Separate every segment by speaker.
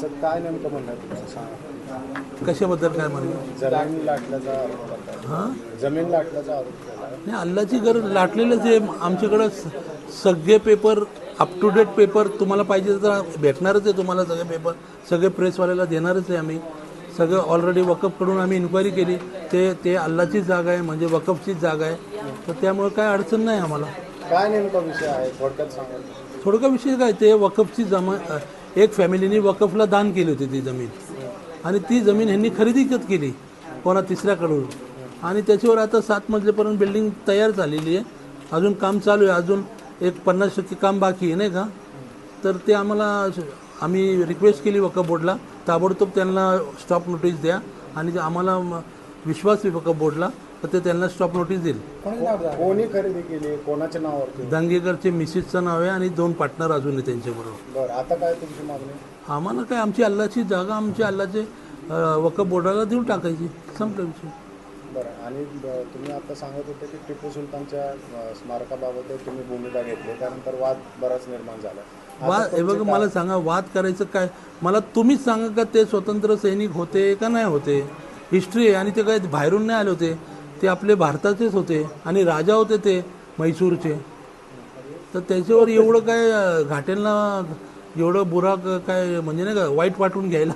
Speaker 1: Sir काय नेमकं म्हणणं आहे तुमचं? सांगा.
Speaker 2: कशाबद्दल काय म्हणणं
Speaker 1: जमीन लाटल्याचा आरोप करताय
Speaker 2: हां?
Speaker 1: जमीन लाटल्याचा आरोप केला.
Speaker 2: नाही अल्लाची गरज लाटलेलंच आहे. आमच्याकडं स- सगळे paper up to date paper तुम्हाला पाहिजे तर भेटणारच आहे तुम्हाला सगळे पेपर. सगळे प्रेसवाल्याला देणारच आहे आम्ही. सगळं ऑलरेडी वकफकडून आम्ही इन्क्वायरी केली. ते ते अल्लाचीच जागा आहे म्हणजे वकफचीच जागा आहे. तर त्यामुळे काय अडचण नाही आम्हाला.
Speaker 1: काय नेमका विषय आहे? थोडक्यात सांगा.
Speaker 2: थोडका विषय काय? ते वकफची जमा अ, एक फॅमिलीने वकफला दान केली होती ती जमीन. आणि ती जमीन ह्यांनी खरेदी केली कोणा तिसऱ्याकडून. आणि त्याच्यावर आता सात मजलेपर्यंत बिल्डिंग तयार झालेली आहे. अजून काम चालू आहे. अजून एक पन्नास टक्के काम बाकी आहे नाही का? तर ते आम्हाला आम्ही रिक्वेस्ट केली वकफ बोर्डला ताबडतोब त्यांना स्टॉप नोटीस द्या. आणि जे आम्हाला विश्वास आहे वकफ बोर्डला तर ते त्यांना स्टॉप नोटीस देईल.
Speaker 1: कोणी खरेदी केली? कोणाच्या नावावरती?
Speaker 2: दंगेकरचे मिसेसचं नाव आहे आणि दोन पार्टनर अजून आहे त्यांच्याबरोबर.
Speaker 1: बरं आता काय तुमची मागणी?
Speaker 2: आम्हाला काय आमची अल्लाची जागा आमची अल्लाचे वकफ बोर्डाला देऊन टाकायची. संपला विषय.
Speaker 1: बरं आणि तुम्ही आता सांगत होते की टिपू सुलतानच्या स्मारकाबाबत तुम्ही भूमिका घेतली. त्यानंतर वाद बराच निर्माण झाला.
Speaker 2: वाद हे बघा मला सांगा वाद करायचं काय? मला तुम्हीच सांगा का ते स्वतंत्र सैनिक होते का नाही होते? हिस्ट्री आहे. आणि ते काय बाहेरून नाही आले होते. ते आपले भारताचेच होते आणि राजा होते ते म्हैसूरचे. तर त्याच्यावर एवढं काय अं, घाटेंना एवढं बुरा क- काय म्हणजे नाही का वाईट वाटून घ्यायला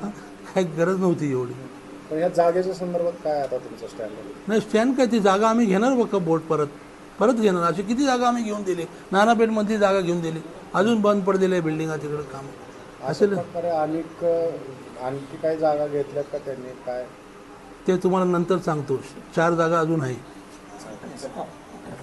Speaker 2: काय गरज नव्हती एवढी.
Speaker 1: पण या जागेच्या संदर्भात काय आता तुमचं स्टँड
Speaker 2: नाही स्टँड काय? ती जागा आम्ही घेणार वकफ बोर्ड परत? परत घेणार. अशी किती जागा आम्ही घेऊन दिली? नानापेठमधली जागा घेऊन दिली. अजून बंद पडलेले बिल्डिंगा तिकडे काम.
Speaker 1: प्रकारे अनेक आणखी काही जागा घेतल्यात का त्यांनी? काय?
Speaker 2: ते तुम्हाला नंतर सांगतो. चार जागा अजून आहे.